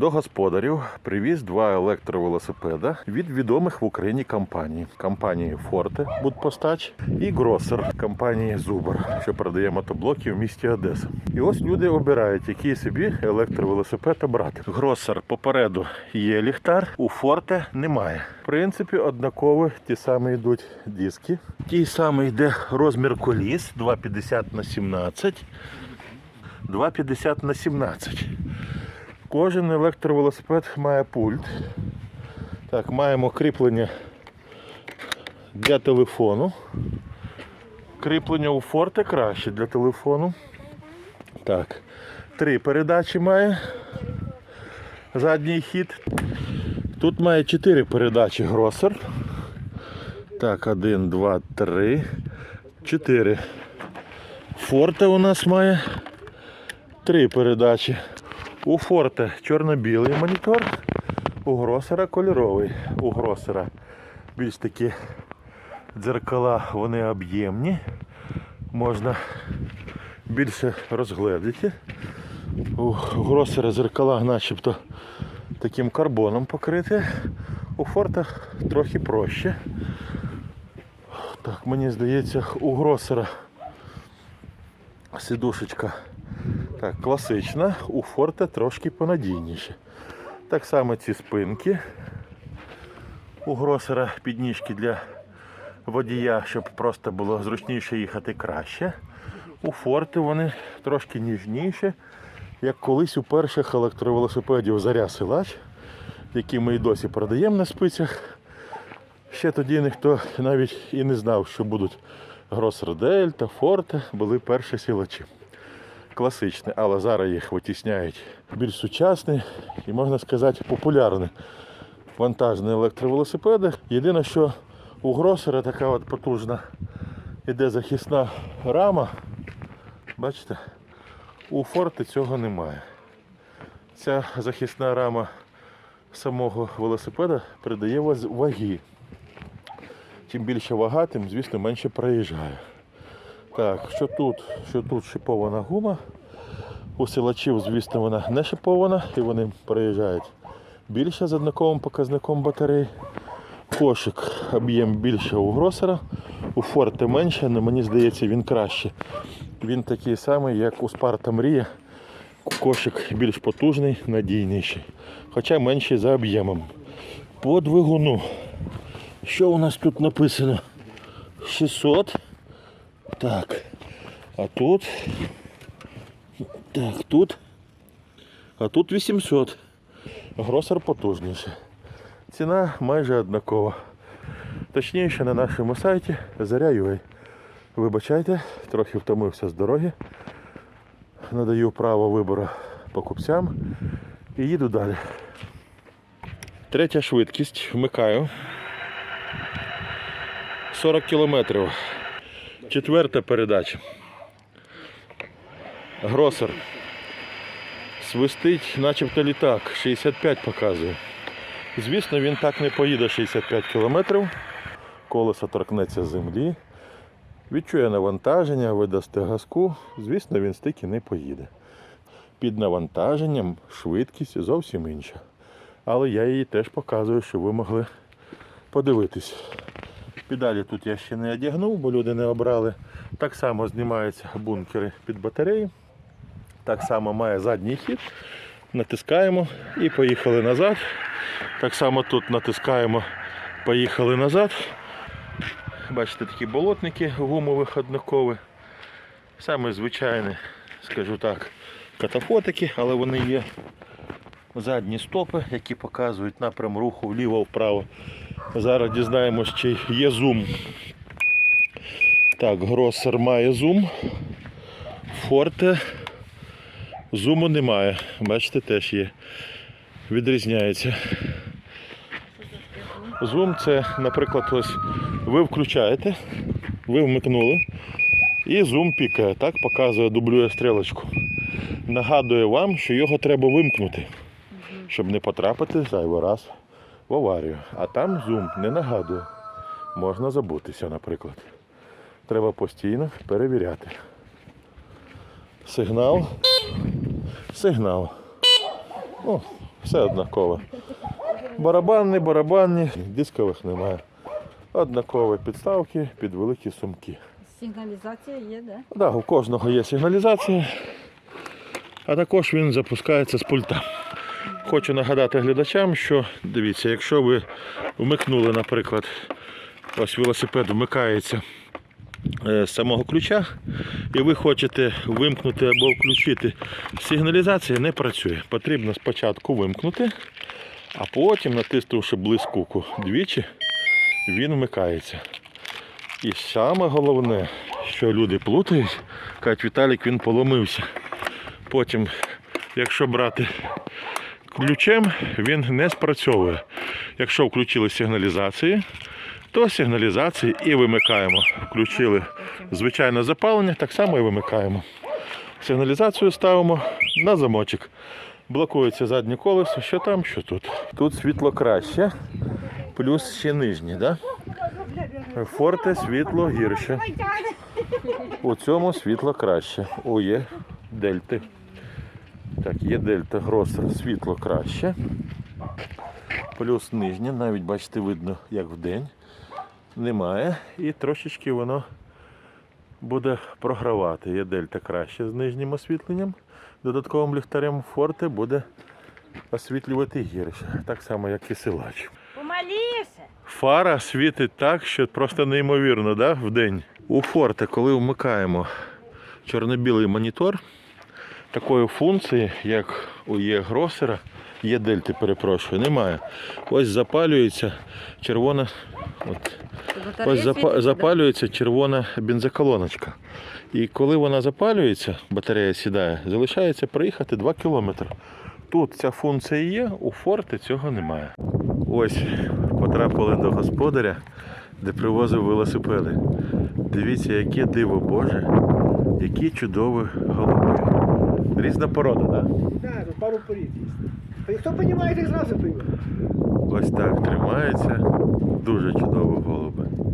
До господарів привіз два електровелосипеда від відомих в Україні компаній. Компанії Форте Будпостач і Гросер компанії Зубр, що продає мотоблоки в місті Одеса. І ось люди обирають, який собі електровелосипед обрати. Гросер попереду є ліхтар, у Форте немає. В принципі, однаково ті самі йдуть диски. Ті самий йде розмір коліс 2,50 на 17. 2,50 на 17. Кожен електровелосипед має пульт. Так, маємо кріплення для телефону. Кріплення у форте краще для телефону. Так, три передачі має. Задній хід. Тут має чотири передачі гросер. Так, один, два, три, чотири. Форте у нас має три передачі. У Форте чорно-білий монітор, у Гросера кольоровий. У Гросера більш такі дзеркала, вони об'ємні. Можна більше розгледіти. У Гросера зеркала начебто таким карбоном покриті. У Форта трохи проще. Так, мені здається, у Гросера сидушечка так, класична, у Форте трошки понадійніше. Так само ці спинки. У Гросера підніжки для водія, щоб просто було зручніше їхати краще. У Форте вони трошки ніжніші, як колись у перших електровелосипедів Заря Силач, які ми і досі продаємо на спицях. Ще тоді ніхто навіть і не знав, що будуть Гросер Дельта, Форте, були перші силачі класичний, але зараз їх витісняють більш сучасні і, можна сказати, популярні вантажні електровелосипеди. Єдине, що у Гросера така от потужна іде захисна рама. Бачите, у Форте цього немає. Ця захисна рама самого велосипеда придає ваги. Чим більше вага, тим, звісно, менше проїжджає. Так, що тут? Що тут шипована гума. У силачів, звісно, вона не шипована і вони проїжджають більше з однаковим показником батарей. Кошик об'єм більше у гросера, у форте менше, але мені здається він краще. Він такий самий, як у Спарта Мрія. Кошик більш потужний, надійніший. Хоча менший за об'ємом. По двигуну. Що у нас тут написано? 600. Так. А тут. Так, тут. А тут 800. Гросер потужніше. Ціна майже однакова. Точніше на нашому сайті Заря.ua. Вибачайте, трохи втомився з дороги. Надаю право вибору покупцям і їду далі. Третя швидкість. Вмикаю. 40 кілометрів. Четверта передача. Гросер. Свистить, начебто літак. 65 показує. Звісно, він так не поїде 65 кілометрів. Колесо торкнеться землі. Відчує навантаження, видасте газку. Звісно, він стільки не поїде. Під навантаженням швидкість зовсім інша. Але я її теж показую, щоб ви могли подивитись. Педалі тут я ще не одягнув, бо люди не обрали. Так само знімаються бункери під батареї. Так само має задній хід. Натискаємо і поїхали назад. Так само тут натискаємо, поїхали назад. Бачите, такі болотники гумових однакові. Саме звичайні, скажу так, катафотики, але вони є задні стопи, які показують напрям руху вліво-вправо. Зараз дізнаємось, чи є зум. Так, Гросер має зум. Форте. Зуму немає. Бачите, теж є. Відрізняється. Зум це, наприклад, ось ви включаєте, ви вмикнули, і зум пікає. Так показує, дублює стрілочку. Нагадує вам, що його треба вимкнути, щоб не потрапити зайвий раз в аварію. А там зум не нагадує. Можна забутися, наприклад. Треба постійно перевіряти. Сигнал. Сигнал. О, Все однаково. Барабанні, барабанні, дискових немає. Однакові підставки під великі сумки. Сигналізація є, да? Да, у кожного є сигналізація, а також він запускається з пульта. Хочу нагадати глядачам, що дивіться, якщо ви вмикнули, наприклад, ось велосипед вмикається е, з самого ключа, і ви хочете вимкнути або включити сигналізація, не працює. Потрібно спочатку вимкнути, а потім, натиснувши блискавку двічі, він вмикається. І саме головне, що люди плутають, кажуть, Віталік він поломився. Потім, якщо брати ключем, він не спрацьовує. Якщо включили сигналізації, то сигналізації і вимикаємо. Включили звичайне запалення, так само і вимикаємо. Сигналізацію ставимо на замочок. Блокується заднє колесо, що там, що тут. Тут світло краще, плюс ще нижнє, да? Форте світло гірше. У цьому світло краще. О, є дельти. Так, є дельта гросер, світло краще. Плюс нижнє, навіть бачите, видно, як вдень. Немає. І трошечки воно буде програвати. Є дельта краще з нижнім освітленням. Додатковим ліхтарем форте буде освітлювати гірше. Так само, як і силач. Помаліше. Фара світить так, що просто неймовірно, да, в день. У форте, коли вмикаємо чорно-білий монітор, такої функції, як у є гросера, є дельти, перепрошую, немає. Ось запалюється червона. От, ось запа- запалюється червона бензоколоночка. І коли вона запалюється, батарея сідає, залишається проїхати 2 кілометри. Тут ця функція є, у форте цього немає. Ось потрапили до господаря, де привозив велосипеди. Дивіться, яке диво Боже, які чудові голуби. Різна порода, так? Тут пару порід є. Хто розуміє, так зразу пойме. Ось так тримається. Дуже чудово голуби.